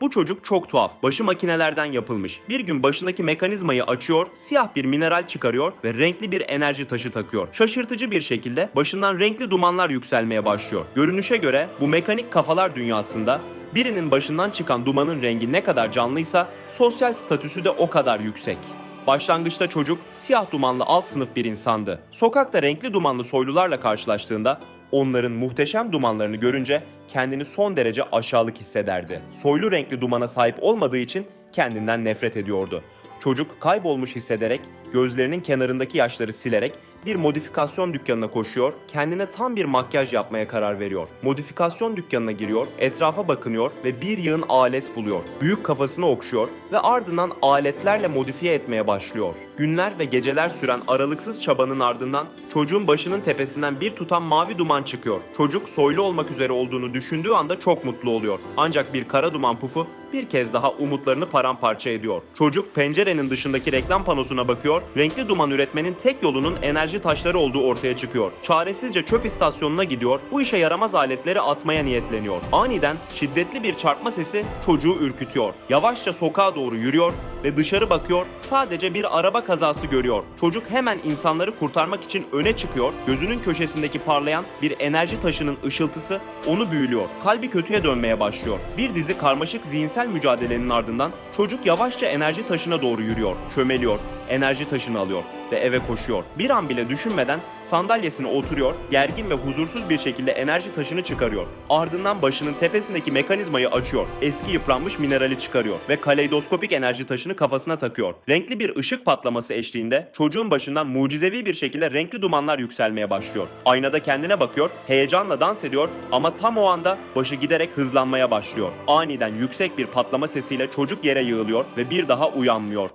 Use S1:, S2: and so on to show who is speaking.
S1: Bu çocuk çok tuhaf. Başı makinelerden yapılmış. Bir gün başındaki mekanizmayı açıyor, siyah bir mineral çıkarıyor ve renkli bir enerji taşı takıyor. Şaşırtıcı bir şekilde başından renkli dumanlar yükselmeye başlıyor. Görünüşe göre bu mekanik kafalar dünyasında birinin başından çıkan dumanın rengi ne kadar canlıysa sosyal statüsü de o kadar yüksek. Başlangıçta çocuk siyah dumanlı alt sınıf bir insandı. Sokakta renkli dumanlı soylularla karşılaştığında onların muhteşem dumanlarını görünce kendini son derece aşağılık hissederdi. Soylu renkli dumana sahip olmadığı için kendinden nefret ediyordu. Çocuk kaybolmuş hissederek gözlerinin kenarındaki yaşları silerek bir modifikasyon dükkanına koşuyor, kendine tam bir makyaj yapmaya karar veriyor. Modifikasyon dükkanına giriyor, etrafa bakınıyor ve bir yığın alet buluyor. Büyük kafasını okşuyor ve ardından aletlerle modifiye etmeye başlıyor. Günler ve geceler süren aralıksız çabanın ardından çocuğun başının tepesinden bir tutam mavi duman çıkıyor. Çocuk soylu olmak üzere olduğunu düşündüğü anda çok mutlu oluyor. Ancak bir kara duman pufu bir kez daha umutlarını paramparça ediyor. Çocuk pencerenin dışındaki reklam panosuna bakıyor, renkli duman üretmenin tek yolunun enerji taşları olduğu ortaya çıkıyor. Çaresizce çöp istasyonuna gidiyor, bu işe yaramaz aletleri atmaya niyetleniyor. Aniden şiddetli bir çarpma sesi çocuğu ürkütüyor. Yavaşça sokağa doğru yürüyor ve dışarı bakıyor, sadece bir araba kazası görüyor. Çocuk hemen insanları kurtarmak için öne çıkıyor, gözünün köşesindeki parlayan bir enerji taşının ışıltısı onu büyülüyor. Kalbi kötüye dönmeye başlıyor. Bir dizi karmaşık zihinsel mücadelenin ardından çocuk yavaşça enerji taşına doğru yürüyor, çömeliyor, enerji taşını alıyor ve eve koşuyor. Bir an bile düşünmeden sandalyesine oturuyor, gergin ve huzursuz bir şekilde enerji taşını çıkarıyor. Ardından başının tepesindeki mekanizmayı açıyor. Eski yıpranmış minerali çıkarıyor ve kaleidoskopik enerji taşını kafasına takıyor. Renkli bir ışık patlaması eşliğinde çocuğun başından mucizevi bir şekilde renkli dumanlar yükselmeye başlıyor. Aynada kendine bakıyor, heyecanla dans ediyor ama tam o anda başı giderek hızlanmaya başlıyor. Aniden yüksek bir patlama sesiyle çocuk yere yığılıyor ve bir daha uyanmıyor.